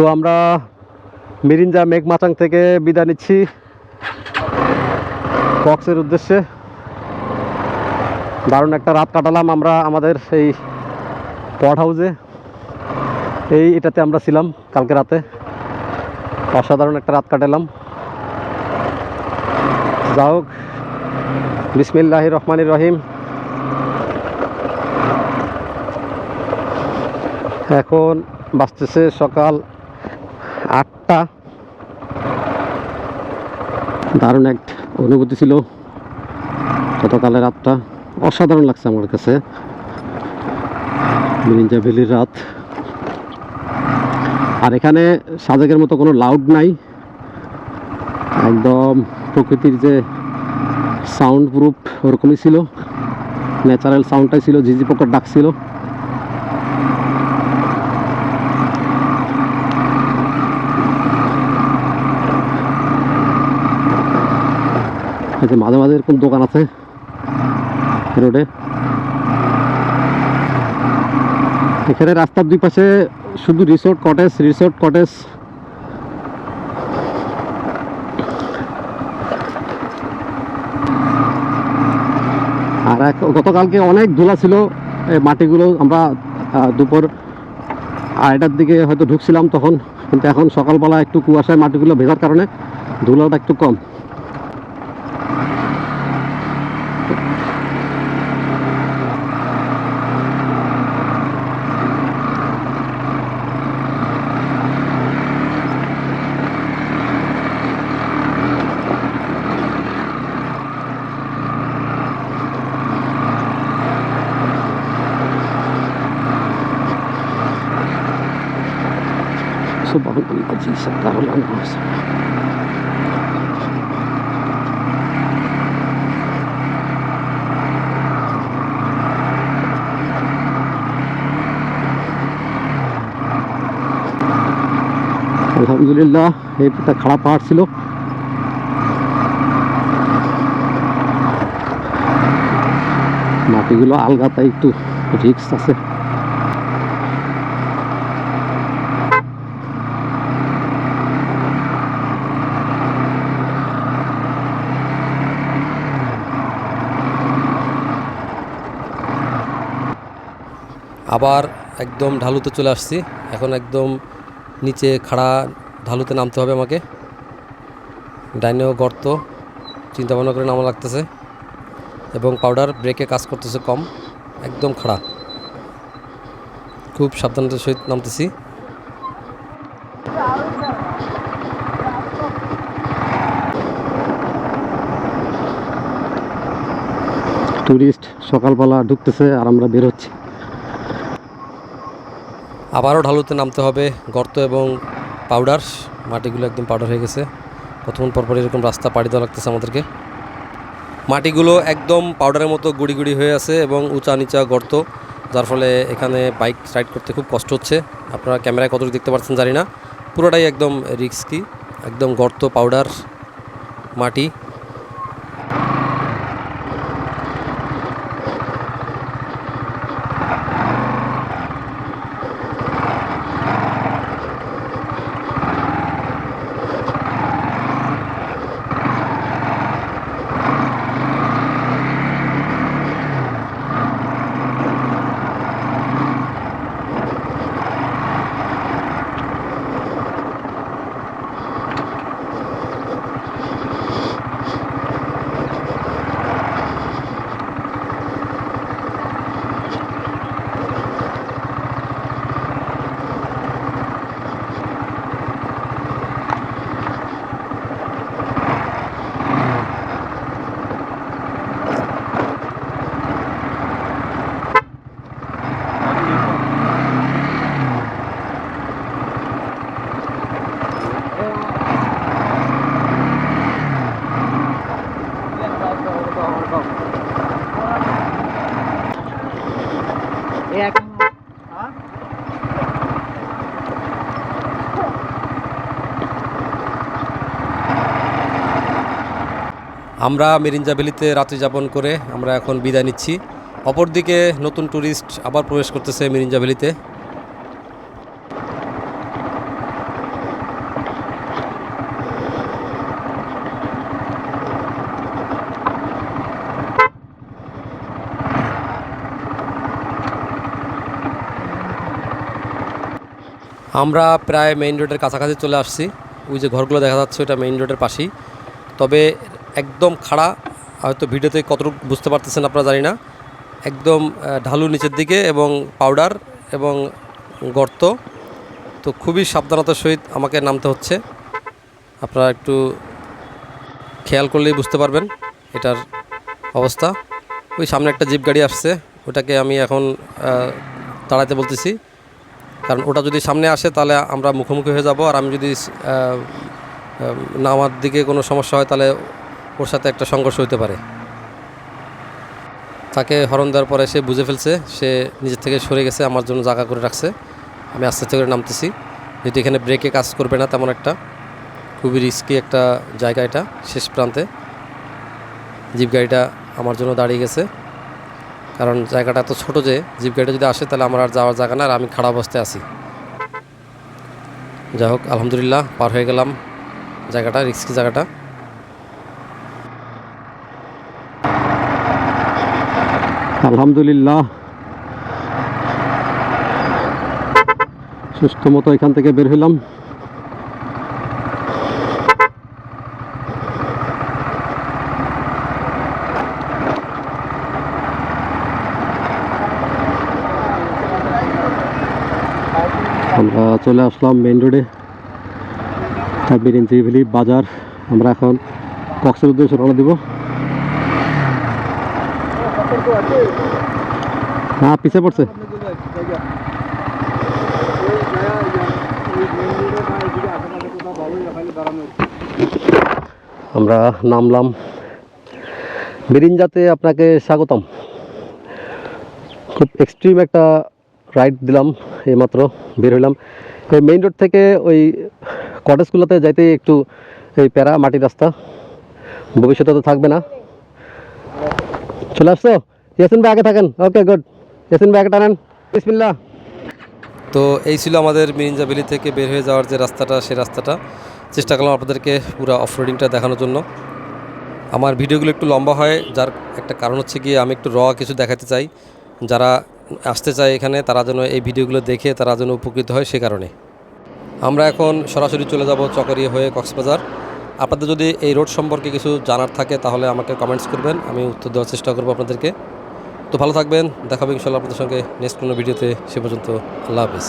তো আমরা মিরিঞ্জা মেঘমাচাং থেকে বিদায় নিচ্ছি কক্সের উদ্দেশ্যে। দারুণ একটা রাত কাটালাম আমরা আমাদের সেই পট হাউসে। এই এটাতে আমরা ছিলাম কালকে রাতে। অসাধারণ একটা রাত কাটালাম। যা হোক বিসমিল্লাহ রহমান রহিম। এখন বাঁচতেছে সকাল দারুণ এক অনুভূতি ছিল। গতকালের রাতটা অসাধারণ লাগছে আমার কাছে। মিরিঞ্জা ভ্যালির রাত। আর এখানে সাজেকের মতো কোনো লাউড নাই। একদম প্রকৃতির যে সাউন্ড প্রুফ ওরকমই ছিল। ন্যাচারাল সাউন্ডটাই ছিল ঝিঝি পোকার ডাক ছিল। যে মাঝে মাঝে এরকম দোকান আছে রোডে। এখানে রাস্তার দুই পাশে শুধু রিসোর্ট কটেজ রিসোর্ট কটেজ আর গতকালকে অনেক ধুলা ছিল, এই মাটিগুলো আমরা দুপুর আড়াইটার দিকে হয়তো ঢুকছিলাম তখন, কিন্তু এখন সকালবেলা একটু কুয়াশায় মাটিগুলো ভেজার কারণে ধুলাটা একটু কম। سبحان الذي ستر الأنفس আলহামদুলিল্লাহ এটা খারাপ পাহাড় ছিল মাটিগুলো আলগা তাই একটু রিক্স আছে আবার একদম ঢালুতে চলে আসছি। এখন একদম নিচে খাড়া ঢালুতে নামতে হবে আমাকে। ডাইনেও গর্ত চিন্তা ভাবনা করে নামা লাগতেছে। এবং পাউডার ব্রেকে কাজ করতেছে কম, একদম খাড়া। খুব সাবধানতার সহিত নামতেছি। টুরিস্ট সকালবেলা ঢুকতেছে আর আমরা বের হচ্ছি। আবারও ঢালুতে নামতে হবে গর্ত এবং পাউডার। মাটিগুলো একদম পাউডার হয়ে গেছে। প্রথম পরপর এরকম রাস্তা পাড়ি দেওয়া লাগতেছে আমাদেরকে। মাটিগুলো একদম পাউডারের মতো গুড়ি গুড়ি হয়ে আছে এবং উঁচা নিচা গর্ত, যার ফলে এখানে বাইক রাইড করতে খুব কষ্ট হচ্ছে। আপনারা ক্যামেরায় কতটুকু দেখতে পাচ্ছেন জানি না। পুরোটাই একদম রিস্কি, একদম গর্ত, পাউডার, মাটি। আমরা মেরিঞ্জা ভ্যালিতে রাত্রি যাপন করে আমরা এখন বিদায় নিচ্ছি। অপরদিকে নতুন ট্যুরিস্ট আবার প্রবেশ করতেছে মেরিঞ্জা ভ্যালিতে। আমরা প্রায় মেইন রোডের কাছাকাছি চলে আসছি। ওই যে ঘরগুলো দেখা যাচ্ছে, ওটা মেইন রোডের পাশেই। তবে একদম খাড়া। হয়তো ভিডিওতে কতটুকু বুঝতে পারতেছেন আপনারা জানি না। একদম ঢালু নিচের দিকে এবং পাউডার এবং গর্ত। তো খুবই সাবধানতার সহিত আমাকে নামতে হচ্ছে। আপনারা একটু খেয়াল করলেই বুঝতে পারবেন এটার অবস্থা। ওই সামনে একটা জিপ গাড়ি আসছে, ওটাকে আমি এখন তাড়াতে বলতেছি। কারণ ওটা যদি সামনে আসে তাহলে আমরা মুখোমুখি হয়ে যাব। আর আমি যদি নামার দিকে কোনো সমস্যা হয় তাহলে ওর সাথে একটা সংঘর্ষ হতে পারে। তাকে হরণ দেওয়ার পরে সে বুঝে ফেলছে, সে নিজের থেকে সরে গেছে, আমার জন্য জায়গা করে রাখছে। আমি আস্তে আস্তে করে নামতেছি। যেহেতু এখানে ব্রেকে কাজ করবে না তেমন একটা, খুবই রিস্কি একটা জায়গা এটা, শেষ প্রান্তে। জিপ গাড়িটা আমার জন্য দাঁড়িয়ে গেছে। কারণ জায়গাটা এত ছোটো যে, জিপ গাড়িটা যদি আসে তাহলে আমার আর যাওয়ার জায়গা না আর আমি খারাপ অবস্থায় আছি। যাই হোক, আলহামদুলিল্লাহ, পার হয়ে গেলাম জায়গাটা রিস্কি জায়গাটা। আলহামদুলিল্লাহ। সুস্থ মতো এখান থেকে বের হইলাম আমরা চলে আসলাম মেইন রোডে বিরিঞ্চিভিলি বাজার। আমরা এখন কক্সের উদ্দেশ্যে রওনা দিব। হ্যাঁ পিছিয়ে পড়ছে। আমরা নামলাম। বিরিঞ্জাতে আপনাকে স্বাগতম। খুব এক্সট্রিম একটা রাইড দিলাম এইমাত্র বের হইলাম। এই মেইন রোড থেকে ওই কটেজগুলোতে যাইতে একটু এই প্যারা মাটির রাস্তা। ভবিষ্যতে তো থাকবে না। চলে আসছো? ইয়াসিন আগে থাকেন। ওকে গুড ইয়াসিন ভাই আগে টানেন। বিসমিল্লাহ। তো এই ছিল আমাদের মিরিঞ্জা ভ্যালি থেকে বের হয়ে যাওয়ার যে রাস্তাটা, সেই রাস্তাটা। চেষ্টা করলাম আপনাদেরকে পুরো অফ রোডিংটা দেখানোর জন্য। আমার ভিডিওগুলো একটু লম্বা হয়, যার একটা কারণ হচ্ছে গিয়ে আমি একটু র কিছু দেখাতে চাই। যারা আসতে চায় এখানে, তারা যেন এই ভিডিওগুলো দেখে, তারা যেন উপকৃত হয় সে কারণে। আমরা এখন সরাসরি চলে যাব চকরিয়া হয়ে কক্সবাজার। আপনাদের যদি এই রোড সম্পর্কে কিছু জানার থাকে, তাহলে আমাকে কমেন্টস করবেন, আমি উত্তর দেওয়ার চেষ্টা করব আপনাদেরকে। তো ভালো থাকবেন, দেখাবে ইনশাল্লাহ আপনাদের সঙ্গে নেক্সট কোনো ভিডিওতে সে পর্যন্ত আল্লাহ হাফিজ।